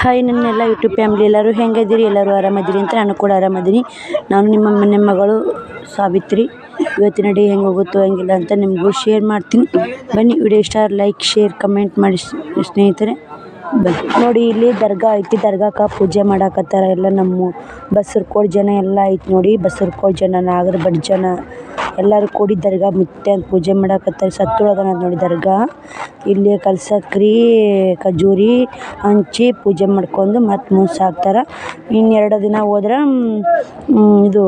Hi ನನ್ನೆಲ್ಲ YouTube family ಎಲ್ಲರೂ ಹೆಂಗಿದ್ದೀರಿ? ಎಲ್ಲರೂ ಆರಾಮದಿರಿ ಅಂತ ನಾನು ಕೂಡ ಆರಾಮದಿನಿ. ನಾನು ನಿಮ್ಮ ಮನೆ ಮಗಳು ಸಾವಿತ್ರಿ. ಇವತ್ತಿನ ಡೇ ಹೆಂಗೆ ಹೋಗುತ್ತೋ ಹೆಂಗಿಲ್ಲ ಅಂತ ನಿಮಗೂ ಶೇರ್ ಮಾಡ್ತೀನಿ. ಬನ್ನಿ ವಿಡಿಯೋ ಇಷ್ಟ ಲೈಕ್ ಶೇರ್ ಕಮೆಂಟ್ ಮಾಡಿ ಸ್ನೇಹಿತರೆ. ನೋಡಿ, ಇಲ್ಲಿ ದರ್ಗಾ ಐತಿ. ದರ್ಗಾಕ ಪೂಜೆ ಮಾಡಾಕತ್ತಾರ. ಎಲ್ಲ ನಮ್ಮ ಬಸರ್ಕೋಡ್ ಜನ ಎಲ್ಲ ಐತಿ ನೋಡಿ. ಬಸರ್ಕೋಡ್ ಜನ ನಾಗರ ಬಡ್ ಜನ ಎಲ್ಲರೂ ಕೂಡಿ ದರ್ಗಾ ಮುತ್ಯ ಪೂಜೆ ಮಾಡಾಕತ್ತಾರ. ಸತ್ತೊಳಗನ ನೋಡಿ ದರ್ಗಾ. ಇಲ್ಲಿ ಕಲ್ಸಕ್ರಿ, ಖಜೂರಿ, ಹಂಚಿ ಪೂಜೆ ಮಾಡ್ಕೊಂಡು ಮತ್ತೆ ಹಾಕ್ತಾರ. ಇನ್ನೆರಡು ದಿನ ಹೋದ್ರೆ ಇದು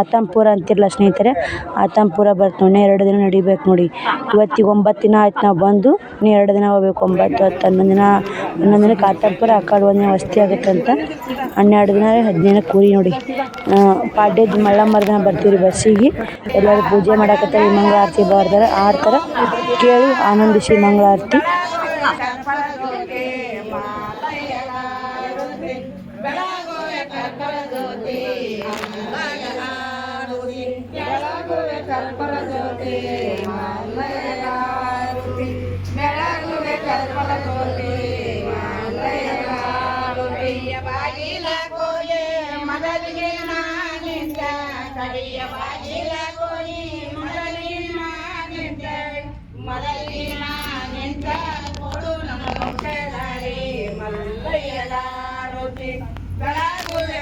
ಆತಂಪುರ ಅಂತಿರಲ್ಲ ಸ್ನೇಹಿತರೆ, ಆತಂಪುರ ಬರ್ತ ನೋಡಿ, ಎರಡು ದಿನ ನಡಿಬೇಕು ನೋಡಿ. ಇವತ್ತಿಗೆ ಒಂಬತ್ತು ದಿನ ಆಯ್ತು ನಾವು ಬಂದು, ಇನ್ನು ಎರಡು ದಿನ ಹೋಗ್ಬೇಕು, ಒಂಬತ್ತು, ಹತ್ತು, ಹನ್ನೊಂದು ದಿನ, ಹನ್ನೊಂದು ದಿನಕ್ಕೆ ಆತಂಪುರ, ಆ ಕಡೆ ಒಂದು ದಿನ ವಸ್ತಿ ಆಗುತ್ತಂತ ಹನ್ನೆರಡು ದಿನ ಹದಿನೈದು ಕೂರಿ ನೋಡಿ. ಪಾಡ್ಯದ ಮಳ್ಳ ಮರ್ದಿನ ಬರ್ತೀವಿ ಬಸ್ಸಿಗೆ. ಎಲ್ಲರೂ ಪೂಜೆ ಮಾಡಾಕತ್ತಾರೆ ಮಂಗಳಾರತಿ ಬರ್ತಾರೆ ಆಡ್ತಾರೆ ಕೇಳಿ ಆನಂದಿಸಿ ಮಂಗಳಾರತಿ.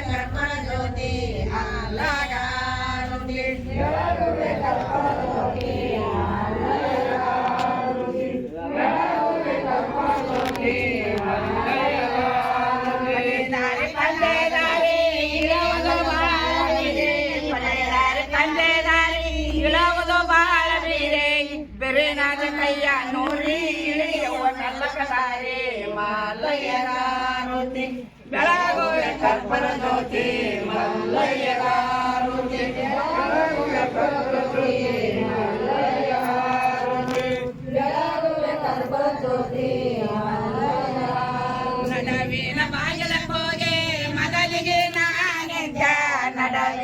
ಕರ್ಪಣ ಜ್ಯೋತಿ ಅಲ್ಲಾಗ ರುಚಿ ಬೆಳಗುವೆ ಕರ್ಪಣ ಜ್ಯೋತಿ ಕೈಯ ನೋರಿ ಇಳಿಯುವ ಕಲ್ಲಕ ದಾರಿ ಮಲ್ಲಯ್ಯರ ರುಚಿ ಬೆಳಗುವೆ ಕರ್ಪರ ಜ್ಯೋತಿ ಮಲ್ಲಯ್ಯರ ರುಚಿ ಬೆಳಗುವೆ ಕರ್ಪರ ಜ್ಯೋತಿ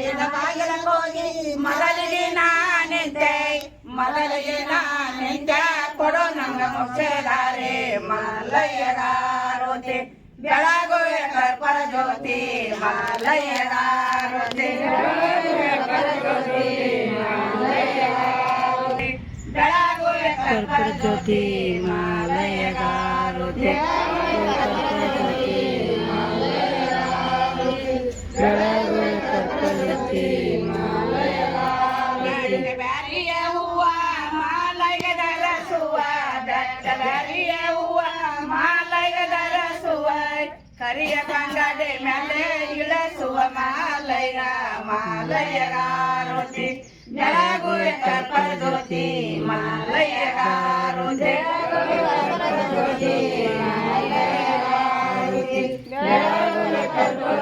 ನಡವಿನ ಬಾಗಿಲ ಹೋಗಿ ಮೊದಲಿಗೆ ನಾನಿದ್ದೆ ಮೊದಲಿಗೆ ನಾನಿದ್ದೆ ಕೊಡು ನಂಗ ಮುಚ್ಚದಾರೆ ಮಲ್ಲಯ್ಯರ ರೋತಿ ಬೆಳಗುವೆ ಕರ್ಪರ ಜ್ಯೋತಿ ಮಲ್ಲಯ್ಯರ ರೋತಿ ಬೆಳಗುವೆ ಕರ್ಪೂರ ಜ್ಯೋತಿ ಮಾಲಯಗಾರುತೆ ದಟ್ಟ ಬ್ಯಾರಿಯ ಹೂವ ಮಾಲೈಗದ ರಸುವ ಕರಿಯ ಕಂಗಡೆ ಮೇಲೆ ಇಳಸುವ ಮಾಲಯ್ಯ ಮಾಲಯ್ಯಗ ರುಚಿ ಬೆಳಗುವೆ ಕರ್ಪರ ಜ್ಯೋತಿ ಮಾಲಯ್ಯಗ ರುಚಿ ಬೆಳಗುವೆ ಕರ್ಪರ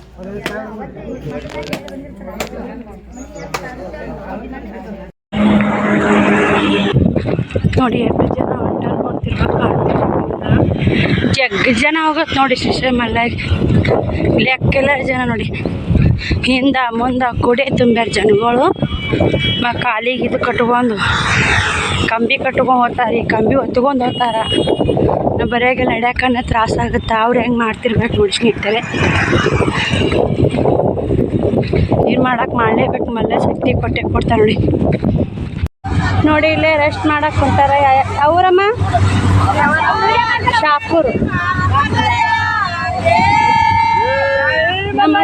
ನೋಡಿ ಜನ ನೋಡ್ತಿರ್ಬೇಕು ಜಗ್, ಜನ ಹೋಗತ್ ನೋಡಿ ಸಿಸ್ಟಮ್ ಎಲ್ಲ ಲೆಕ್ಕೆಲ್ಲ ಜನ ನೋಡಿ. ಹಿಂದ, ಮುಂದ, ಕುಡೆ ತುಂಬ್ಯಾರ ಜನಗಳು. ಕಾಲಿಗೆ ಇದು ಕಟ್ಕೊಂಡು ಕಂಬಿ ಕಟ್ಕೊಂಡು ಹೋಗ್ತಾರೆ, ಈ ಕಂಬಿ ಹೊತ್ಕೊಂಡು ಹೋಗ್ತಾರ. ನಮ್ಮ ಬರೆಯಾಗೆ ತ್ರಾಸ ಆಗುತ್ತೆ? ಅವ್ರು ಹೆಂಗೆ ಮಾಡ್ತಿರ್ಬೇಕು ನೋಡಿ ಸ್ನೇಹಿತರೆ ಏನು ಮಾಡಕ್ಕೆ ಮಾಡಲೇಬೇಕು? ಮಲ್ಲ ಶಕ್ತಿ ಕೊಟ್ಟೆ ಕೊಡ್ತಾರೆ ನೋಡಿ. ನೋಡಿ, ಇಲ್ಲೇ ರೆಸ್ಟ್ ಮಾಡಕ್ ಕೊಡ್ತಾರೆ ಅವರಮ್ಮ? ಶಾಪುರ್. ನಮ್ಮ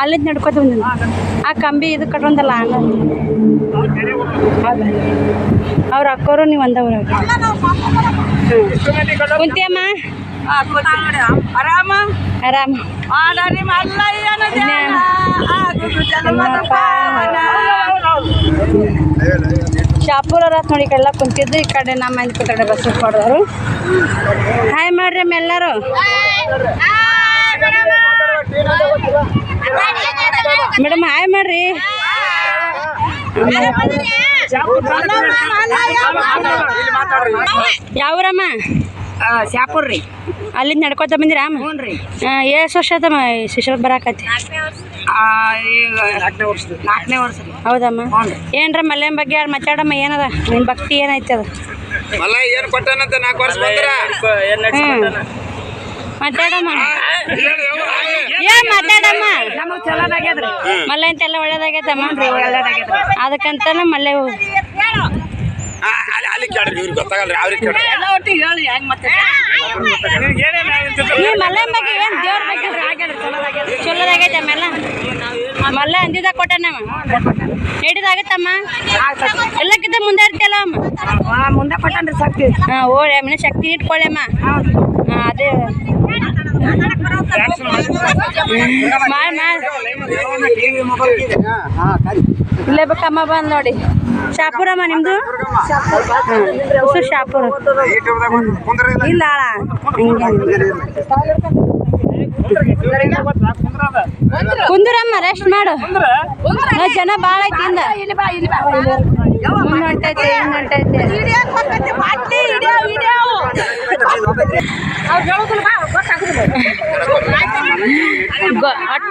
ಅಲ್ಲಿಂದ ನಡ್ಕೋತ ಬಂದಿನಿ. ಆ ಕಂಬಿ ಇದು ಕಟ್ಟೊಂದಲ್ಲ ಅವ್ರ ಅಕ್ಕೋರು ನೀವು ಒಂದವ್ರ ಕುಂತಿಯಮ್ಮ? ಆರಾಮ? ಆರಾಮ. ಶಾಪುರ ರಾತ್ ನೋಡಿ ಈ ಕಡೆ ಎಲ್ಲ ಕುಂತಿದ್ದು ಈ ಕಡೆ ನಮ್ಮ ಮಂದಿ ಕಡೆ ಬಸ್ ಕೊಡೋರು ಹಾಯ್ ಮಾಡ್ರಿ ಅಮ್ಮ ಎಲ್ಲರೂ. ಮೇಡಮ್ ಹಾಯ್ ಮಾಡ್ರಿ. ಯಾವ್ರಮ್ಮ ಶಾಪುರ್ ರೀ ಅಲ್ಲಿಂದ ನಡ್ಕೊತ ಬಂದಿರಾ ಅಮ್ಮ? ಹ್ಞೂ ರೀ ಎಷ್ಟು ವರ್ಷ ಆತಮ್ಮ ಶಿಶು ಬರಾಕತಿ ಆ, ಈಗ ನಾಲ್ಕನೇ ವರ್ಷ ಹೌದಮ್ಮ. ಏನ್ರ ಮಲ್ಲೇನ್ ಬಗ್ಗೆ ಯಾರು ಮಾತಾಡಮ್ಮ ಏನದ? ನಿಮ್ಮ ಭಕ್ತಿ ಏನೈತೆ ಅದು? ಮಲ್ಲ ಏನ್ ಕೊಟ್ಟಾನಂತ ನಾಲ್ಕು ವರ್ಷ ಬಂದ್ರ? ಮಾತಾಡಮ್ಮ. ಏನ್ ಮಾತಾಡಮ್ಮ. ಮಲ್ಲೆ ಅಂತೆಲ್ಲ ಒಳ್ಳೇದಾಗೈತಮ್ಮ ಅದಕ್ಕಂತಾನೆ ಮಲ್ಲೆ ಮಲ್ಲೆ ಬಗ್ಗೆ ಏನ್ ದೇವ್ರ ಬಗ್ಗೆ ಚಲೋದಾಗೈತೆ ಆಮೇಲೆ ಮಲ್ಲ ಅಂದಿದ್ದ ಕೊಟ್ಟನಮ್ಮ. ಹಿಡಿದಾಗತ್ತಮ್ಮ ಎಲ್ಲಕ್ಕಿಂತ ಮುಂದೆ ಇರ್ತಿಯಲ್ಲ ಅಮ್ಮ. ಮುಂದೆ ಕೊಟ್ಟನ್ರಿ ಹಾಂ ಓಡಿ ಆಮೇಲೆ ಶಕ್ತಿ ಇಟ್ಕೊಳ್ಳಿ ಅಮ್ಮ. ಅದೇ. ಇಲ್ಲೇ ಬೇಕಮ್ಮ ಬಂದು ನೋಡಿ. ಶಾಪುರಮ್ಮ ನಿಮ್ದು? ಹೆಸರು ಶಾಪುರ. ಇಲ್ಲ ಕುಂದ್ರಮ್ಮ ರೆಸ್ಟ್ ಮಾಡು. ಜನ ಭಾಳ ಐತಿ ಹೊಂಟೈತೆ ಅಟ್.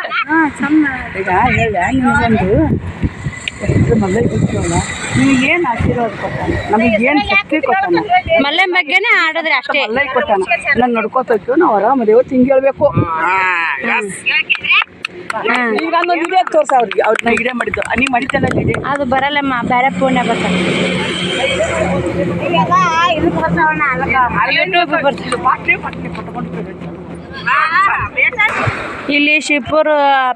ಈಗ ಹೇಳ ನಿಮಗೊಂದು ಎಷ್ಟು ಮಗಳು ಬಿಟ್ಟಲ್ಲ ನಿಮಗೇನು ಆಶೀರ್ವಾದ ಕೊಟ್ಟಾನ ಏನು ಶಕ್ತಿ ಕೊಟ್ಟಾನ ಮಲ್ಲೆ ಬಗ್ಗೆನೇ ಆಡೋದ್ರಿ ಅಷ್ಟೇ ಮಲ್ಲೈ ಕೊಟ್ಟಾನ ನಾನು ನಡ್ಕೋತೈತು ನಾವು ಆರಾಮದೇವು ತಿಂಗ್ ಹೇಳ್ಬೇಕು ಹಾಂ ಈಗ ಒಂದು ವಿಡಿಯೋ ತೋರ್ಸ ಅವ್ರಿಗೆ. ಅವ್ರನ್ನ ವಿಡಿಯೋ ಮಾಡಿದ್ದು. ನೀವು ಮಾಡಿದ್ದಲ್ಲ ವಿಡಿಯೋ ಅದು ಬರಲ್ಲಮ್ಮ ಬೇರೆ ಬರ್ತದೆ ಇಲ್ಲಿ ಶಿವಪುರ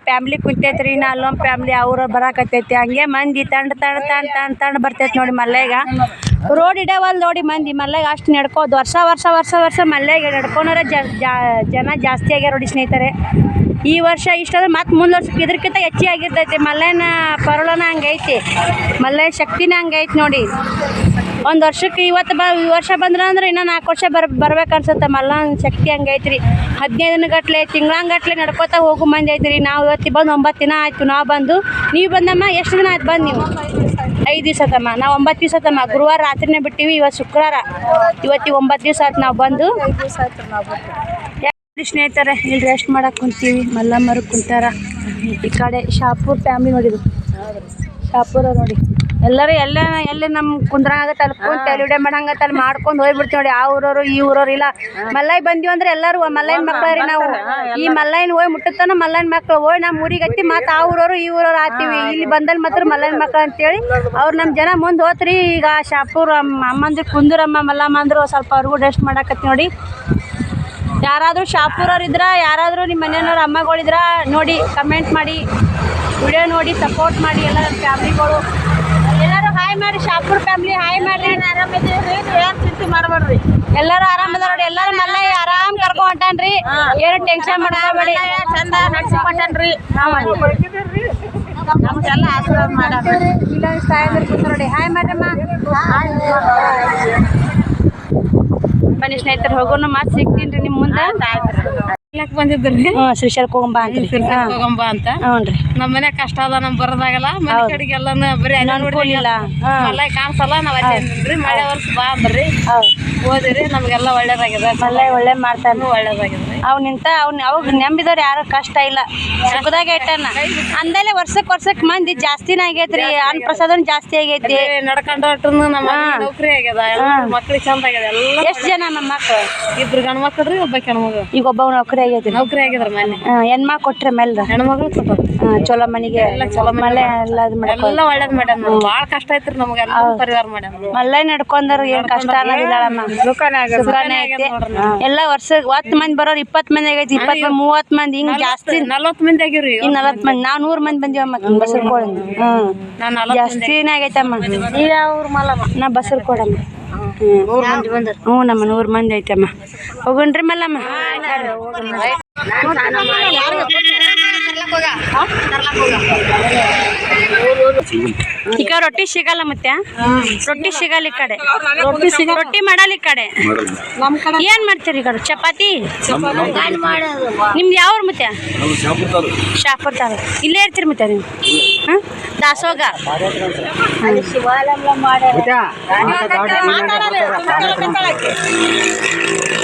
ಫ್ಯಾಮ್ಲಿ ಕುಂತೈತ್ರಿ. ನಾ ಅಲ್ಲೊಂದು ಫ್ಯಾಮ್ಲಿ ಅವ್ರು ಬರಾಕತ್ತೈತಿ. ಹಂಗೆ ಮಂದಿ ತಂಡ ತಂಡ ತಂಡ ತಂಡ ತಂಡ ಬರ್ತೈತಿ ನೋಡಿ ಮಲ್ಲೆಗ. ರೋಡ್ ಇಡವಲ್ ನೋಡಿ ಮಂದಿ ಮಲ್ಲೆಗ ಅಷ್ಟು ನಡ್ಕೋದು. ವರ್ಷ ವರ್ಷ ವರ್ಷ ವರ್ಷ ಮಲ್ಲೆಗೆ ನಡ್ಕೊಂಡ್ರೆ ಜನ ಜಾಸ್ತಿ ಆಗ್ಯಾರ ನೋಡಿ ಸ್ನೇಹಿತರೆ. ಈ ವರ್ಷ ಇಷ್ಟಾದ್ರೆ ಮತ್ತೆ ಮುಂದೆ ವರ್ಷಕ್ಕೆ ಇದ್ರಕ್ಕಿಂತ ಹೆಚ್ಚಿ ಆಗಿರ್ತೈತಿ. ಮಲ್ಲೆನ ಪರಳನ ಹಂಗೈತಿ. ಮಲ್ಲೆ ಶಕ್ತಿನೇ ಹಂಗೈತಿ ನೋಡಿ. ಒಂದು ವರ್ಷಕ್ಕೆ ಇವತ್ತು ಬ, ಈ ವರ್ಷ ಬಂದ್ರೆ ಅಂದ್ರೆ ಇನ್ನೂ ನಾಲ್ಕು ವರ್ಷ ಬರ್, ಬರ್ಬೇಕು ಅನ್ಸುತ್ತೆ. ಮಲ್ಲನ ಶಕ್ತಿ ಹಂಗೈತ್ರಿ. ಹದಿನೈದು ದಿನಗಟ್ಲೆ ತಿಂಗಳಂಗಟ್ಲೆ ನಡ್ಕೋತಾ ಹೋಗು ಮಂದಿ ಐತ್ರಿ. ನಾವು ಇವತ್ತು ಬಂದು ಒಂಬತ್ತು ದಿನ ಆಯ್ತು. ನಾವು ಬಂದು, ನೀವು ಬಂದಮ್ಮ, ಎಷ್ಟು ದಿನ ಆಯ್ತು ಬಂದು ನೀವು? ಐದು ದಿವಸ ಆತಮ್ಮ ನಾವು ಒಂಬತ್ತು ದಿವಸ ಆತಮ್ಮ ಗುರುವಾರ ರಾತ್ರಿನೇ ಬಿಟ್ಟಿವಿ. ಇವತ್ತು ಶುಕ್ರವಾರ. ಇವತ್ತಿಗೆ ಒಂಬತ್ತು ದಿವಸ ಆಯ್ತು ನಾವು ಬಂದು. ಸ್ನೇಹಿತರೆ ಇಲ್ಲಿ ರೆಸ್ಟ್ ಮಾಡಕ್ ಕುಂತೀವಿ. ಮಲ್ಲಮ್ಮರು ಕುಂತಾರ. ಈ ಕಡೆ ಶಾಪುರ್ ಫ್ಯಾಮಿಲಿ ನೋಡಿದ್ರು. ಶಾಪುರ ನೋಡಿ. ಎಲ್ಲರೂ ಎಲ್ಲ ಎಲ್ಲಿ ನಮ್ಮ ಕುಂದ್ರಂಗಾಗತ್ತೆ ಅಲ್ಲಿ ಕುಂತ ಮಾಡಂಗ ಮಾಡಂಗತ್ತೆ ಅಲ್ಲಿ ಮಾಡ್ಕೊಂಡು ಹೋಗ್ಬಿಡ್ತೀವಿ ನೋಡಿ. ಆ ಊರವರು ಈ ಊರವ್ರು ಇಲ್ಲ. ಮಲ್ಲೈ ಬಂದಿವಿ ಅಂದ್ರೆ ಎಲ್ಲರೂ ಮಲ್ಲೈನ ಮಕ್ಳು ರೀ ನಾವು. ಈ ಮಲ್ಲೈನ ಹೋಗಿ ಮುಟ್ಟತನ ಮಲ್ಲೈನ ಮಕ್ಳು. ಹೋಗಿ ನಮ್ಮ ಊರಿಗೆ ಹತ್ತಿ ಮತ್ತೆ ಆ ಊರವರು ಈ ಊರವ್ರು ಆತೀವಿ ಇಲ್ಲಿ ಬಂದಲ್ ಮಾತ್ರ ಮಲ್ಲೈನ ಮಕ್ಳು ಅಂತೇಳಿ ಅವ್ರು ನಮ್ಮ ಜನ ಮುಂದ್ ಹೋತ್ರಿ. ಈಗ ಶಾಪುರ್ ಅಮ್ಮಂದ್ರೆ ಕುಂದ್ರಮ್ಮ ಮಲ್ಲಮ್ಮ ಅಂದ್ರು ಸ್ವಲ್ಪ ಅವ್ರಿಗೂ ರೆಸ್ಟ್ ಮಾಡಕತ್ತಿ ನೋಡಿ. ಯಾರಾದರೂ ಶಾಪುರವ್ರು ಇದ್ರೆ ಯಾರಾದರೂ ನಿಮ್ಮ ಮನೆಯವ್ರ ಅಮ್ಮಗಳಿದ್ರ ನೋಡಿ ಕಮೆಂಟ್ ಮಾಡಿ. ವಿಡಿಯೋ ನೋಡಿ ಸಪೋರ್ಟ್ ಮಾಡಿ ಎಲ್ಲ ಫ್ಯಾಮ್ಲಿಗಳು. ಎಲ್ಲರೂ ಹಾಯ್ ಮಾಡಿ ಶಾಪುರ್ ಫ್ಯಾಮ್ಲಿ ಹಾಯ್ ಏನು ಚಿಂತೆ ಮಾಡಬೇಡ್ರಿ ಎಲ್ಲರೂ ಆರಾಮದ ನೋಡಿ. ಎಲ್ಲರೂ ಮಲ್ಲ ಆರಾಮ್ ಕರ್ಕೊಂಡ್ ಹೊಂಟಾನ್ರಿ. ಏನು ಟೆನ್ಷನ್ ಮಾಡ್ಕೋಬೇಡಿ ಚಂದ ನಡ್ಸಿಕೊಂಡ್ರಿ ನಮಗೆಲ್ಲ ಆಶೀರ್ವಾದ ಮಾಡಿ ಇಲ್ಲ ನೋಡಿ. ಹಾಯ್ ಮಾಡ್ರಮ್ಮ ಬನ್ನಿ ಸ್ನೇಹಿತರು ಹೋಗೋಣ ಮತ್ತೆ ಸಿಗ್ತೀನಿ ರೀ ನಿಮ್ಮ ಮುಂದೆ. ಶ್ರೀಶೈಲಕ್ಕೆ ಹೋಗಂಬ ಅಂತ್ರಿ ಹಾಂ ಹೋಗಂಬ ಅಂತ ಹ್ಞೂ ರೀ ನಮ್ಮ ಮನೆ ಕಷ್ಟ ಅದ ನಮ್ ಬರೋದಾಗಲ್ಲ. ಮನೆ ಕಡೆಗೆಲ್ಲನ ಬರೀ ಅಲ್ಲೇ ಅನುಕೂಲಿಲ್ಲ ಹಾಂ ಮಲ್ಲ ಕಾಣಿಸಲ್ಲ ನಾವ್ ಅಲ್ಲೇ ಅಂದ್ರಿ ಮಳೆ ವರ್ಷ ಬಾ ಅಂದ್ರಿ. ಹೌದು. ಓದಿರಿ ನಮ್ಗೆಲ್ಲ ಒಳ್ಳೇದಾಗಿದೆ. ಒಳ್ಳೆ ಒಳ್ಳೆ ಮಾಡ್ತಾನೆ ಒಳ್ಳೇದಾಗಿದೆ. ಅವ್ ನಿಂತ ಅವ್ನ ಅವಾಗ ನಂಬಿದವ್ರು ಯಾರು ಕಷ್ಟ ಇಲ್ಲ. ಸುಖದಾಗ ಇಟ್ಟಾನ. ಅಂದಲೆ ವರ್ಷಕ್ ವರ್ಷಕ್ ಮಂದಿ ಜಾಸ್ತಿನ ಆಗೈತ್ರಿ. ಅನ್ನ ಪ್ರಸಾದ ಜಾಸ್ತಿ ಆಗೈತಿ ನಡ್ಕೊಂಡ್ರು ನಮ್ಮ ನೌಕರಿ ಆಗ್ಯದ. ಮಕ್ಳಿಗೆ ಚಂದ ಆಗ್ಯದ. ಎಲ್ಲ ಎಷ್ಟು ಜನ ನಮ್ಮ ಮಕ್ಳು? ಇಬ್ರು ಗಂಡ್ ಮಕ್ಳ್ರಿ ಒಬ್ಬ ಕೆಣ್ಮಗ. ಈಗ ಒಬ್ಬ ನೌಕರಿ ಆಗೈತಿ ನೌಕರಿ ಆಗಿದ್ರ ಮನೆ. ಹೆಣ್ಮಾ ಕೊಟ್ರೆ ಮೇಲ್ದ? ಹೆಣ್ಮಗಳು ಕೊಟ್ಟರು ಹಾ, ಚಲೋ ಮನೆಗೆ ಮಳೆ ಎಲ್ಲ ಇದು ಎಲ್ಲ ಒಳ್ಳೇದ್ ಮಾಡ್ಯಾನ ಕಷ್ಟ ಐತ್ರಿ ನಮ್ಗೆಲ್ಲ ಪರಿವಾರ ಮಾಡ್ಯಾನ ಮಲ್ಲೆ ನಡ್ಕೊಂಡಾರ ಏನ್ ಕಷ್ಟ ಅನ್ನೋದಿಲ್ಲ ಅಮ್ಮ ಸುಖನೇ ಐತಿ. ಎಲ್ಲ ವರ್ಷ ಹತ್ತು ಮಂದಿ ಬರೋರು ಇಪ್ಪತ್ತು ಮಂದಿ ಆಗೈತಿ ಇಪ್ಪತ್ತು ಮಂದಿ ಮೂವತ್ತು ಮಂದಿ ಹಿಂಗ್ ಜಾಸ್ತಿ. ಮಂದಿ ಆಗಿರಿ ನಲವತ್ತು ಮಂದಿ ನಾವ್ ನೂರ್ ಮಂದಿ ಬಂದಿವ ಮತ್ತೆ ಬಸರ್ಕೋಳ ಹ್ಮ್. ನಾನ್ ನಲ್ವತ್ ಜಾಸ್ತಿನೇ ಆಗೈತಮ್ಮ ನಾ ಬಸರ್ ಕೊಡಮ್ಮ. ಹ್ಞೂ ನಮ್ಮ ನೂರು ಮಂದಿ ಐತಮ್ಮ ಹೋಗಣ್ರಿ ಮಲ್ಲಮ್ಮ ಈಗ ರೊಟ್ಟಿ ಸಿಗಲ್ಲ ಮತ್ತೆ? ರೊಟ್ಟಿ ಸಿಗಲ್ಲ ಈ ಕಡೆ. ರೊಟ್ಟಿ ಸಿಗ ರೊಟ್ಟಿ ಮಾಡಲ್ಲ ಈ ಕಡೆ. ಏನ್ ಮಾಡ್ತೀರಿ ಈಗ ಕಡೆ ಚಪಾತಿ? ನಿಮ್ದು ಯಾವ ಮತ್ತೆ? ಶಾಪುರ್ ತಾಲೂಕು. ಇಲ್ಲೇ ಇರ್ತೀರಿ ಮತ್ತೆ ನೀವು? ಹಾಂ? ದಾಸೋಗ.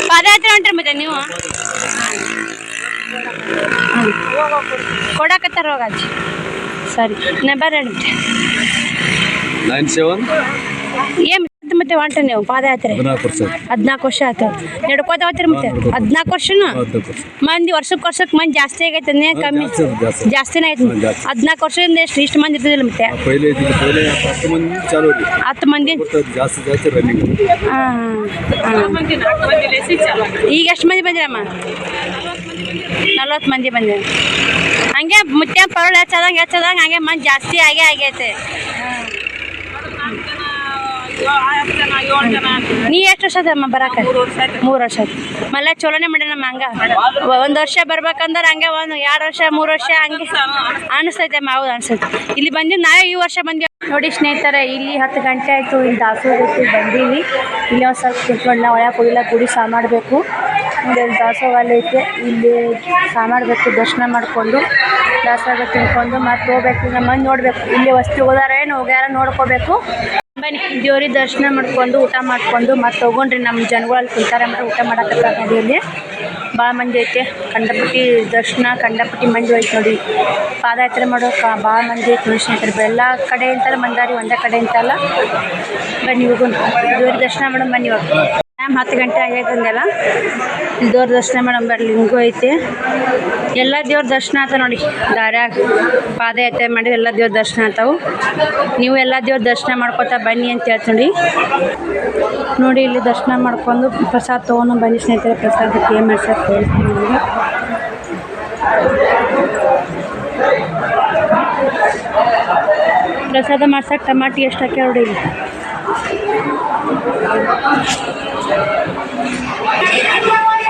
ಪಾದಯಾತ್ರೆ ಹೊಂಟ್ರಿ ಮತ್ತೆ ನೀವು? ಕೊಡಕತ್ತಾರ ಹೋಗಾಜಿ. ಸರಿ ನಾ ಬರ್ರಿ ಮತ್ತೆ ನೈನ್ ಸೆವೆನ್ ಏನ್ ಮತ್ತೆ ಹೊಂಟ್ರಿ ನೀವು ಪಾದಯಾತ್ರೆ. ಹದಿನಾಲ್ಕು ವರ್ಷ ಹದಿನಾಲ್ಕು ವರ್ಷ ಆಯ್ತು. ನಡ್ಕೋತ ಹೋಗ್ತೀರಿ ಮತ್ತೆ? ಹದಿನಾಲ್ಕು ವರ್ಷನು? ಮಂದಿ ವರ್ಷಕ್ಕೆ ವರ್ಷಕ್ಕೆ ಮಂದಿ ಜಾಸ್ತಿ ಆಗೈತೆ ಅನ್ನೇ ಕಮ್ಮಿ. ಜಾಸ್ತಿನೇ ಆಯ್ತು. ಹದಿನಾಲ್ಕು ವರ್ಷದಿಂದ ಎಷ್ಟು ಇಷ್ಟು ಮಂದಿ ಇರ್ತಿದಿಲ್ಲ ಮತ್ತೆ? ಹತ್ತು ಮಂದಿ ಹಾಂ ಈಗ ಎಷ್ಟು ಮಂದಿ ಬಂದಿರಮ್ಮ? ನಲ್ವತ್ತು ಮಂದಿ ಬಂದಿರ ಹಂಗೆ ಮುತ್ಯ ಪರಳು ಹೆಚ್ಚದಂಗೆ ಹೆಚ್ಚದಂಗೆ ಹಂಗೆ ಮಂದಿ ಜಾಸ್ತಿ ಆಗೇ ಆಗೈತೆ. ನೀ ಎಷ್ಟು ವರ್ಷ ಅಮ್ಮ ಬರಾಕ? ಮೂರು ವರ್ಷ ಆಯ್ತು ಮಲ್ಲ ಚಲೋನೆ ಮಾಡ್ಯಾನಮ್ಮ ಹಂಗ. ಒಂದು ವರ್ಷ ಬರ್ಬೇಕಂದ್ರೆ ಹಂಗೆ ಒಂದು ಎರಡು ವರ್ಷ, ಮೂರು ವರ್ಷ ಹಂಗೆ ಅನಿಸ್ತೈತೆ ಹೌದು ಅನಿಸ್ತೈತೆ. ಇಲ್ಲಿ ಬಂದಿದ್ದು ನಾವೇ ಈ ವರ್ಷ ಬಂದಿ ನೋಡಿ ಸ್ನೇಹಿತರೆ, ಇಲ್ಲಿ ಹತ್ತು ಗಂಟೆ ಆಯಿತು, ಇಲ್ಲಿ ದಾಸೋಹಿ ಬಂದೀವಿ. ಇಲ್ಲಿ ಒಂದು ಸ್ವಲ್ಪ ಕುತ್ಕೊಂಡು ನಾವು ಒಳಗೆ ಹೋಗಿಲ್ಲ ಸಾ ಮಾಡಬೇಕು. ಇಲ್ಲಿ ದಾಸೋಹ ಐತೆ. ಇಲ್ಲಿ ಸಾ ಮಾಡಬೇಕು, ದರ್ಶನ ಮಾಡಿಕೊಂಡು, ದಾಸೋಹ ತಿನ್ಕೊಂಡು ಮತ್ತೆ ಹೋಗ್ಬೇಕು ನಮ್ಮ ನೋಡಬೇಕು. ಇಲ್ಲಿ ವಸ್ತು ಹೋದಾರ ಏನು ಹೋಗ್ಯಾರ ನೋಡ್ಕೋಬೇಕು. ಬನ್ನಿ ದೇವ್ರಿಗೆ ದರ್ಶನ ಮಾಡ್ಕೊಂಡು ಊಟ ಮಾಡ್ಕೊಂಡು ಮತ್ತೆ ಹೋಗೋಣ್ರಿ ನಮ್ಮ ಜನಗಳಲ್ಲಿ ಕುಂತಾರೆ ಅಂದ್ರೆ ಊಟ ಮಾಡಕತ್ತಾರ ನೋಡಿ ಭಾಳ ಮಂದಿ ಐತೆ, ಕಂಡಪಟ್ಟಿ ದರ್ಶನ, ಕಂಡಪಟ್ಟಿ ಮಂದಿ ಐತೆ ನೋಡಿ. ಪಾದಯಾತ್ರೆ ಮಾಡೋಕೆ ಭಾಳ ಮಂದಿ ಐತೆ ನೋಡಿ ಸ್ನೇಹಿತರೆ ಎಲ್ಲ ಕಡೆ ಅಂತಾರೆ ಮಂದಾರಿ ಒಂದೇ ಕಡೆ ಅಂತಲ್ಲ ಬನ್ನಿ ಹೋಗೋಣ. ದೇವ್ರ ದರ್ಶನ ಮಾಡೋಣ ಬನ್ನಿ ಇವಾಗ ಟೈಮ್ ಹತ್ತು ಗಂಟೆ ಆಗೈತೆ ಅಂದೆಲ್ಲ ಇಲ್ಲಿ ದೇವ್ರ ದರ್ಶನ ಮೇಡಮ್ ಬರ್ರಿ ಲಿಂಗು ಐತೆ. ಎಲ್ಲ ದೇವ್ರ ದರ್ಶನ ಆತ ನೋಡಿ ದಾರ್ಯಾಗ ಪಾದಯಾತ್ರೆ ಮಾಡಿ ಎಲ್ಲ ದೇವ್ರ ದರ್ಶನ ಆತಾವು. ನೀವು ಎಲ್ಲ ದೇವ್ರ ದರ್ಶನ ಮಾಡ್ಕೊತಾ ಬನ್ನಿ ಅಂತ ಹೇಳ್ತೀನಿ. ನೋಡಿ, ಇಲ್ಲಿ ದರ್ಶನ ಮಾಡ್ಕೊಂಡು ಪ್ರಸಾದ ತೊಗೊಂಡು ಬನ್ನಿ ಸ್ನೇಹಿತರೆ ಪ್ರಸಾದಕ್ಕೆ ಏನು ಮಾಡ್ಸಕ್ಕೆ ಹೇಳ್ತೀನಿ ನಿಮಗೆ. ಪ್ರಸಾದ ಮಾಡ್ಸಕ್ಕೆ ಟಮಾಟಿ ಎಷ್ಟು ಹಾಕ್ಯಾರ ನೋಡಿ ಇಲ್ಲಿ.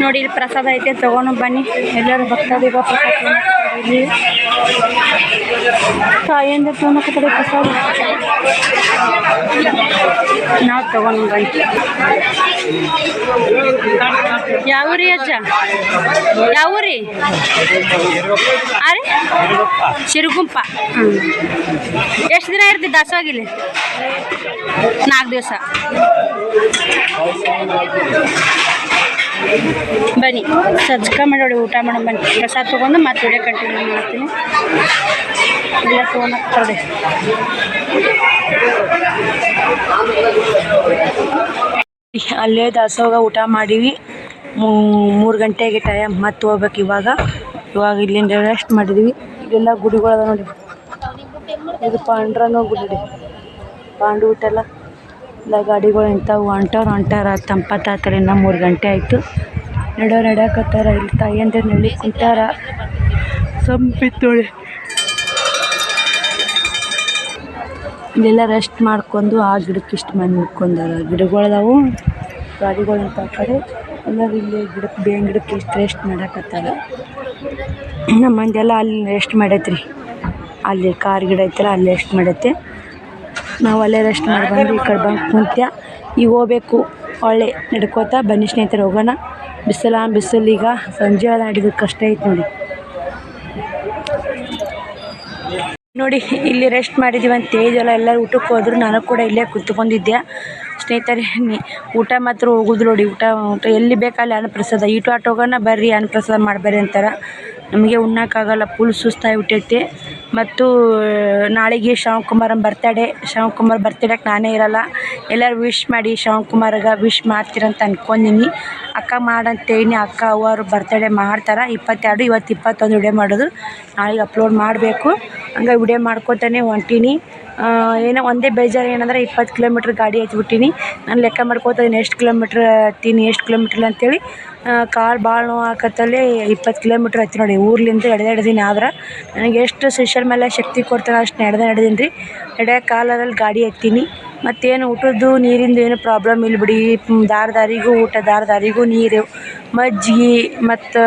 ನೋಡಿ ಇಲ್ಲಿ ಪ್ರಸಾದ ಐತೆ ತಗೊಂಡು ಬನ್ನಿ. ಎಲ್ಲರೂ ಭಕ್ತಾದಿಗ ಪ್ರಸಾದ ಇಲ್ಲಿ ತಾಯಿಯಿಂದ ತೊಗೊಂಡು ಪ್ರಸಾದ. ನಾವು ತೊಗೊಂಡು ಯಾವೂರಿ ಯಾವ ಊರಿ ಅಜ್ಜ? ಯಾವ ರೀ ಶಿರುಗುಂಪ. ಹ್ಞೂ ಎಷ್ಟು ದಿನ ಇರ್ತಿ ದಾಸೋಗಿಲಿ ನಾಲ್ಕು ದಿವಸ. ಬನ್ನಿ, ಸಜ್ಕ ಮಾಡೋಡಿ ಊಟ ಮಾಡೋಣ ಬನ್ನಿ. ಪ್ರಸಾದ ತೊಗೊಂಡು ಮತ್ತೆ ವಿಡಿಯೋ ಕಂಟಿನ್ಯೂ ಮಾಡ್ತೀನಿ. ಇಲ್ಲ ಫೋನ್ ಹಾಕ್ತಾರೆ ಅಲ್ಲೇ ದಾಸೋಗ ಊಟ ಮಾಡೀವಿ. ಮೂರು ಗಂಟೆಗೆ ಟೈಮ್ ಮತ್ತೆ ಹೋಗ್ಬೇಕು ಇವಾಗ. ಇವಾಗ ಇಲ್ಲಿಂದ ರೆಸ್ಟ್ ಮಾಡಿದ್ವಿ. ಇಲ್ಲೆಲ್ಲ ಗುಡಿಗಳದ ನೋಡಿ. ಇದು ಪಾಂಡ್ರನೋ ಗುಡಿ ಪಾಂಡು ಊಟ ಎಲ್ಲ. ಗಾಡಿಗಳು ನಿಂತಾವು. ಹೊಂಟಾರ ಹೊಂಟಾರ. ತಂಪ ಇನ್ನು ಮೂರು ಗಂಟೆ ಆಯಿತು. ನಡ, ನಡ್ಯಾಕತ್ತಾರ ಇಲ್ಲಿ ತಾಯಂದಿರು ನೆಲ್ಲಿ ಕುಂತಾರ ಸಂಪಿತ್ತೋಳಿ. ಇಲ್ಲೆಲ್ಲ ರೆಸ್ಟ್ ಮಾಡ್ಕೊಂಡು ಆ ಗಿಡಕ್ಕೆ ಇಷ್ಟು ಮಂದಿ ನಿಂತ್ಕೊಂಡಾರ ಗಿಡಗಳದಾವು ಗಾಡಿಗಳು ನಿಂತ ಕಡೆ. ಎಲ್ಲರೂ ಇಲ್ಲಿ ಗಿಡಕ್ಕೆ ಬೇವಿನ ಗಿಡಕ್ಕೆ ಇಷ್ಟು ರೆಸ್ಟ್ ಮಾಡಾಕತ್ತಾರ. ನಮ್ಮ ಮಂದಿ ಎಲ್ಲ ಅಲ್ಲಿ ರೆಸ್ಟ್ ಮಾಡೈತ್ರಿ. ಅಲ್ಲಿ ಕಾರ್ ಗಿಡ ಐತಲ್ಲ, ಅಲ್ಲಿ ರೆಸ್ಟ್ ಮಾಡೈತೆ. ನಾವು ಅಲ್ಲೇ ರೆಸ್ಟ್ ಮಾಡ್ಕೊಂಡು ಈ ಕಡೆ ಬಂದು ಕುಂತ್ಯ ಈಗ ಹೋಗ್ಬೇಕು ಒಳ್ಳೆ ನಡ್ಕೋತ ಬನ್ನಿ ಸ್ನೇಹಿತರೆ ಹೋಗೋಣ. ಬಿಸಿಲ ಬಿಸಿಲು ಈಗ ಸಂಜೆ ಆದ ನಡಿಯೋದು ಕಷ್ಟ ಐತೆ ನೋಡಿ. ನೋಡಿ ಇಲ್ಲಿ ರೆಸ್ಟ್ ಮಾಡಿದ್ದೀವಿ ಅಂತ ಹೇಳಿದ್ವಲ್ಲ ಎಲ್ಲರೂ ಊಟಕ್ಕೆ ಹೋದ್ರು. ನಾನು ಕೂಡ ಇಲ್ಲೇ ಕೂತ್ಕೊಂಡಿದ್ದೆ. ಸ್ನೇಹಿತರೆ ಊಟ ಮಾತ್ರ ಹೋಗುದು ನೋಡಿ. ಊಟ ಊಟ ಎಲ್ಲಿ ಬೇಕಲ್ಲಿ ಅನ್ನಪ್ರಸಾದ. ಈಟು ಆಟೋಗೋಣ ಬರ್ರಿ ಅನ್ನಪ್ರಸಾದ ಮಾಡಿ ಬರ್ರಿ ಅಂತಾರೆ. ನಮಗೆ ಉಣ್ಣೋಕ್ಕಾಗಲ್ಲ ಫುಲ್ ಸುಸ್ತಾಗಿಬಿಟ್ಟೈತೆ ಮತ್ತು ನಾಳೆಗೆ ಶ್ಯಾಮ್ಕುಮಾರನ್ ಬರ್ತಡೇ ಶ್ಯಾಮ್ಕುಮಾರ್ ಬರ್ತಡೇಗೆ ನಾನೇ ಇರಲ್ಲ. ಎಲ್ಲರೂ ವಿಶ್ ಮಾಡಿ ಶ್ಯಾಮ್ಕುಮಾರ್ಗೆ ವಿಶ್ ಮಾಡ್ತೀರಂತ ಅನ್ಕೊಂಡೀನಿ. ಅಕ್ಕ ಮಾಡಂತೇಳಿ ಅಕ್ಕ ಅವರು ಬರ್ತಡೇ ಮಾಡ್ತಾರೆ. ಇಪ್ಪತ್ತೆರಡು, ಇವತ್ತು ಇಪ್ಪತ್ತೊಂದು ವಿಡಿಯೋ ಮಾಡೋದು. ನಾಳೆಗೆ ಅಪ್ಲೋಡ್ ಮಾಡಬೇಕು. ಹಂಗಾಗಿ ವಿಡಿಯೋ ಮಾಡ್ಕೊತಾನೆ ಹೊಂಟೀನಿ. ಏನೋ ಒಂದೇ ಬೇಜಾರು ಏನಂದ್ರೆ ಇಪ್ಪತ್ತು ಕಿಲೋಮೀಟ್ರ್ ಗಾಡಿ ಹಚ್ಬಿಟ್ಟಿನಿ ನಾನು ಲೆಕ್ಕ ಮಾಡ್ಕೋತ ಇದ್ದೀನಿ, ಎಷ್ಟು ಕಿಲೋಮೀಟ್ರ್ ಹತ್ತೀನಿ, ಎಷ್ಟು ಕಿಲೋಮೀಟ್ರ್ ಅಂತೇಳಿ. ಕಾಲು ಭಾಳ ನೋವು ಆಕತ್ತಲ್ಲಿ ಇಪ್ಪತ್ತು ಕಿಲೋಮೀಟ್ರ್ ಹತ್ತಿ ನೋಡಿ, ಊರ್ಲಿಂದ ಎಡ್ದು ಎಡ್ದೀನಿ ಆದ್ರೆ. ನನಗೆ ಎಷ್ಟು ಶಿಷ್ಯರ ಮೇಲೆ ಶಕ್ತಿ ಕೊಡ್ತಾನೆ ಅಷ್ಟು ನಡೆದ ನಡೆದೀನಿ ರೀ ನಡೆಯೋ ಕಾಲದಲ್ಲಿ ಗಾಡಿ ಹತ್ತೀನಿ. ಮತ್ತೇನು ಊಟದ್ದು ನೀರಿಂದು ಏನು ಪ್ರಾಬ್ಲಮ್ ಇಲ್ಲ ಬಿಡಿ. ದಾರಿ ದಾರಿಗೂ ಊಟ ದಾರ ದಾರಿಗೂ ನೀರು. ಮಜ್ಜಿಗೆ ಮತ್ತು,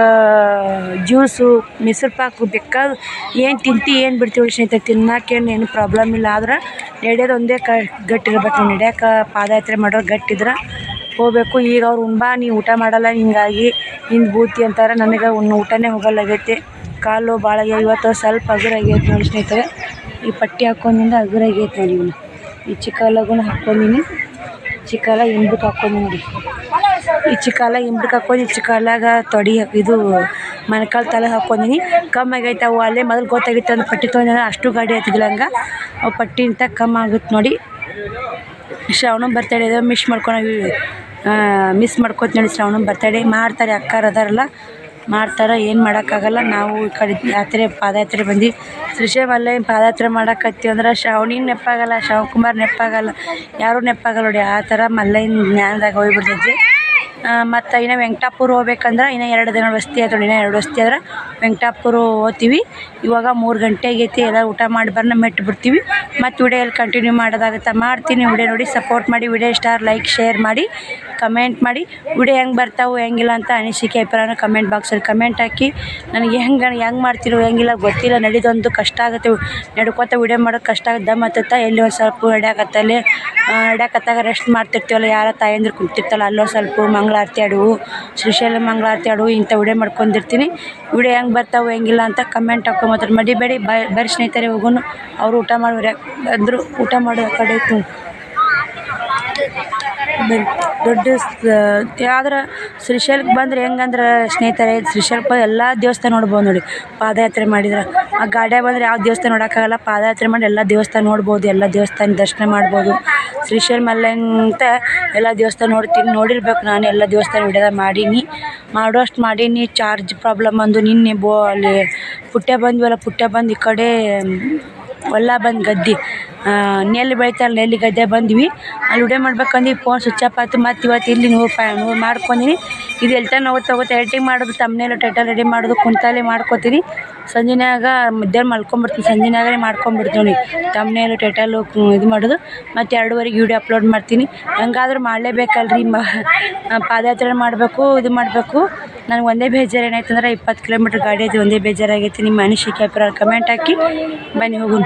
ಜ್ಯೂಸು, ಮೈಸೂರು ಪಾಕು ಬೇಕಾದ ಏನು ತಿಂತಿ, ಏನು ಬಿಡ್ತೀವಿ ಸ್ನೇಹಿತರೆ ತಿನ್ನಕ್ಕೇನು ಏನು ಪ್ರಾಬ್ಲಮ್ ಇಲ್ಲ. ಆದ್ರೆ ನಡೆಯೋದು ಒಂದೇ ಕ ಗಟ್ಟಿರ್ಬೇಕು ಇರ್ಬೇಕು ನಡ್ಯಾಕ ಪಾದಯಾತ್ರೆ ಮಾಡೋರು ಗಟ್ಟಿದ್ರೆ ಹೋಗ್ಬೇಕು. ಈಗ ಅವ್ರು ಉಣ್ಬಾ ನೀ ಊಟ ಮಾಡಲ್ಲ, ಹಿಂಗಾಗಿ ನಿಂದು ಬೂತಿ ಅಂತಾರೆ. ನನಗೆ ಉಣ್ಣು ಊಟನೇ ಹೋಗಲ್ಲಾಗೈತೆ ಕಾಲು ಭಾಳ ಆಗ್ಯಾವ. ಇವತ್ತು ಸ್ವಲ್ಪ ಹಗುರ ಆಗೈತೆ ನೋಡಿ ಸ್ನೇಹಿತರೆ. ಈ ಪಟ್ಟಿ ಹಾಕ್ಕೊಂಡಿಂದ ಹಗುರ ಆಗೈತೆ ನೋಡಿ ಈ ಚಿಕ್ಕಲಗೂ ಹಾಕ್ಕೊಂಡೀನಿ ಚಿಕ್ಕಲ ಹಿಂದಕ್ಕೆ ಹಾಕ್ಕೊಂಡಿ ನೋಡಿ. ಕಾಲಾಗ ಇಂಬ್ರಿಕ್ ಹಾಕ್ಕೊಂಡು ಈ ಚಿಕ್ಕಲಾಗ ತೊಡಿ ಇದು ಮೊಣ್ಕಾಲು ತಲೆ ಹಾಕ್ಕೊಂಡೀನಿ. ಕಮ್ಮಿ ಆಗೈತೆ ಅವು ಅಲ್ಲೇ ಮೊದಲು ಗೊತ್ತಾಗಿತ್ತು ಅಂದ್ರೆ ಪಟ್ಟಿ ತೊಗೊಂಡು ಅಷ್ಟು ಗಾಡಿ ಹತ್ತಿದಿಲ್ಲ ಹಂಗೆ. ಅವು ಪಟ್ಟಿ ಅಂತ ಕಮ್ಮಿ ಆಗುತ್ತೆ ನೋಡಿ. ಶ್ರಾವಣ ಬರ್ತಡೇ ಇದೆ ಮಿಸ್ ಮಾಡ್ಕೊಂಡು ಮಿಸ್ ಮಾಡ್ಕೋತ ನೋಡಿ ಶ್ರಾವಣ ಬರ್ತಡೇ. ಮಾಡ್ತಾರೆ ಅಕ್ಕಾರ ಅದಾರಲ್ಲ, ಮಾಡ್ತಾರೆ, ಏನು ಮಾಡೋಕ್ಕಾಗಲ್ಲ. ನಾವು ಈ ಕಡೆ ಯಾತ್ರೆ, ಪಾದಯಾತ್ರೆ ಬಂದು ಶ್ರೀಶೈವಲ್ಲೇ ಪಾದಯಾತ್ರೆ ಮಾಡಕತ್ತೀವಿ ಅಂದ್ರೆ ಶ್ರಾವಣಿನ ನೆಪ್ಪಾಗಲ್ಲ ಶ್ರಾವಣಕುಮಾರ್ ನೆಪ್ಪಾಗಲ್ಲ, ಯಾರೂ ನೆಪ್ಪಾಗಲ್ಲ ನೋಡಿ. ಆ ಥರ ಮಲ್ಲಯ್ಯನ ಜ್ಞಾನದಾಗ ಹೋಗ್ಬಿಡ್ತೈತಿ ಮತ್ತು ಇನ್ನು ವೆಂಕಟಾಪುರ ಹೋಗ್ಬೇಕಂದ್ರೆ ಇನ್ನು ಎರಡು ದಿನ ವಸ್ತಿ ಆಯ್ತು ಇನ್ನು ಎರಡು ವಸ್ತಿ ಆದ್ರೆ ವೆಂಕಟಾಪುರ ಹೋಗ್ತೀವಿ. ಇವಾಗ ಮೂರು ಗಂಟೆ ಆಗೈತಿ ಎಲ್ಲ ಊಟ ಮಾಡಿ ಬರ್ನ ಮೆಟ್ಟು ಬಿಡ್ತೀವಿ. ಮತ್ತು ವಿಡಿಯೋ ಎಲ್ಲಿ ಕಂಟಿನ್ಯೂ ಮಾಡೋದಾಗುತ್ತೆ, ಮಾಡ್ತೀನಿ ವಿಡಿಯೋ ನೋಡಿ ಸಪೋರ್ಟ್ ಮಾಡಿ ವಿಡಿಯೋ ಸ್ಟಾರ್ ಲೈಕ್ ಶೇರ್ ಮಾಡಿ ಕಮೆಂಟ್ ಮಾಡಿ. ವಿಡಿಯೋ ಹೆಂಗೆ ಬರ್ತಾವೆ, ಹೆಂಗಿಲ್ಲ ಅಂತ ಅನಿಸಿಕೆ ಅಭಿಪ್ರಾಯನ ಕಮೆಂಟ್ ಬಾಕ್ಸಲ್ಲಿ ಕಮೆಂಟ್ ಹಾಕಿ. ನನಗೆ ಹೆಂಗೆ ಹೆಂಗೆ ಮಾಡ್ತಿರೋ, ಹೆಂಗಿಲ್ಲ ಗೊತ್ತಿಲ್ಲ, ನಡೀದೊಂದು ಕಷ್ಟ ಆಗುತ್ತೆ. ನಡ್ಕೋತ ವಿಡಿಯೋ ಮಾಡೋದು ಕಷ್ಟ ಆಗುತ್ತೆ, ದಮ್ ಹತ್ತತ್ತ, ಎಲ್ಲಿ ಒಂದು ಸ್ವಲ್ಪ ನಡ್ಯಾಕತ್ತಲ್ಲಿ ನಡ್ಯಾಕತ್ತಾಗ ರೆಸ್ಟ್ ಮಾಡ್ತಿರ್ತೀವಲ್ಲ, ಯಾರ ತಾಯಂದ್ರೆ ಕುಂತಿರ್ತಲ್ಲ ಅಲ್ಲೋ ಸ್ವಲ್ಪ ಮಂಗಳಾರತಿ ಆಡುವು ಶ್ರೀಶೈಲ ಮಂಗಳಾರತಿ ಆಡುವು ಇಂಥ ವಿಡಿಯೋ ಮಾಡ್ಕೊಂಡಿರ್ತೀನಿ. ವಿಡಿಯೋ ಹೆಂಗೆ ಬರ್ತಾವೆ ಹೆಂಗಿಲ್ಲ ಅಂತ ಕಮೆಂಟ್ ಮಾತ್ರ ಮಡಿಬೇಡಿ ಬರ್ರಿ ಸ್ನೇಹಿತರೆ ಹೋಗೋನು ಅವರು ಊಟ ಮಾಡೋರೆ ಬಂದರು ಊಟ ಮಾಡೋ ಕಡೆ ದೊಡ್ಡ ಯಾವ್ದಾರ ಶ್ರೀಶೈಲಕ್ಕೆ ಬಂದ್ರೆ ಹೆಂಗಂದ್ರೆ ಸ್ನೇಹಿತರೆ ಶ್ರೀಶೈಲಕ್ಕೆ ಎಲ್ಲ ದೇವಸ್ಥಾನ ನೋಡ್ಬೋದು ನೋಡಿ. ಪಾದಯಾತ್ರೆ ಮಾಡಿದ್ರೆ. ಆ ಗಾಡ್ಯಾಗ ಬಂದ್ರೆ ಯಾವ ದೇವಸ್ಥಾನ ನೋಡೋಕ್ಕಾಗಲ್ಲ, ಪಾದಯಾತ್ರೆ ಮಾಡಿ ಎಲ್ಲ ದೇವಸ್ಥಾನ ನೋಡ್ಬೋದು, ಎಲ್ಲ ದೇವಸ್ಥಾನ ದರ್ಶನ ಮಾಡ್ಬೋದು. ಶ್ರೀಶೈಲ ಮಲ್ಲಂತ ಎಲ್ಲ ದೇವಸ್ಥಾನ ನೋಡ್ತೀನಿ, ನೋಡಿರ್ಬೇಕು ನಾನು, ಎಲ್ಲ ದೇವಸ್ಥಾನ ವಿಡಿಯೋದ ಮಾಡೀನಿ. ಮಾಡುವಷ್ಟು ಮಾಡೀನಿ, ಚಾರ್ಜ್ ಪ್ರಾಬ್ಲಮ್ ಬಂದು ನಿನ್ನೆ ಬೋ ಅಲ್ಲಿ ಪುಟ್ಟ ಬಂದ್ವಲ್ಲ ಪುಟ್ಟ ಬಂದು ಈ ಕಡೆ ಹೊಲ ಬಂದು ಗದ್ದೆ. ನೆಲ್ಲು ಬೆಳಿತಾರೆ ನೆಲ್ಲಿ ಗದ್ದೆ ಬಂದ್ವಿ. ಅಲ್ಲಿ ವಿಡಿಯೋ ಮಾಡ್ಬೇಕಂದು ಫೋನ್ ಸ್ವಿಚ್ ಆಫ್ ಆಯ್ತು ಮತ್ತು ಇವತ್ತು ಇಲ್ಲಿ ನೂರು ರೂಪಾಯಿ ಮಾಡ್ಕೊಂಡೀನಿ ಇದು ಎಲ್ತ ನಾವು ತಗೋತಾ ಎಡಿಟಿಂಗ್ ಮಾಡೋದು ತಮ್ಮನೆಲ್ಲ ಟೈಟಲ್ ರೆಡಿ ಮಾಡೋದು, ಕುಂತಲ್ಲೇ ಮಾಡ್ಕೋತೀನಿ ಸಂಜೆನಾಗ ಮಧ್ಯಾಹ್ನ ಮಲ್ಕೊಂಬಿಡ್ತೀನಿ ಸಂಜೆನಾಗೇ ಮಾಡ್ಕೊಂಬಿಡ್ತೀನಿ ತಮ್ಮನೆಲ್ಲ ಟೈಟಲ್ ಇದು ಮಾಡೋದು. ಮತ್ತು ಎರಡುವರೆಗೆ ವಿಡಿಯೋ ಅಪ್ಲೋಡ್ ಮಾಡ್ತೀನಿ. ಹೆಂಗಾದ್ರೂ ಮಾಡಲೇಬೇಕಲ್ರಿ, ಮ ಪಾದಯಾತ್ರೆ ಮಾಡಬೇಕು, ಇದು ಮಾಡಬೇಕು. ನನಗೆ ಒಂದೇ ಬೇಜಾರು ಏನಾಯ್ತು ಅಂದ್ರೆ ಇಪ್ಪತ್ತು ಕಿಲೋಮೀಟ್ರ್ ಗಾಡಿ ಐತಿ, ಒಂದೇ ಬೇಜಾರಾಗೈತಿ. ನಿಮ್ಮ ಅನಿಸಿಕೆ, ಅಭಿಪ್ರಾಯ ಕಮೆಂಟ್ ಹಾಕಿ. ಬನ್ನಿ ಹೋಗೋಣ.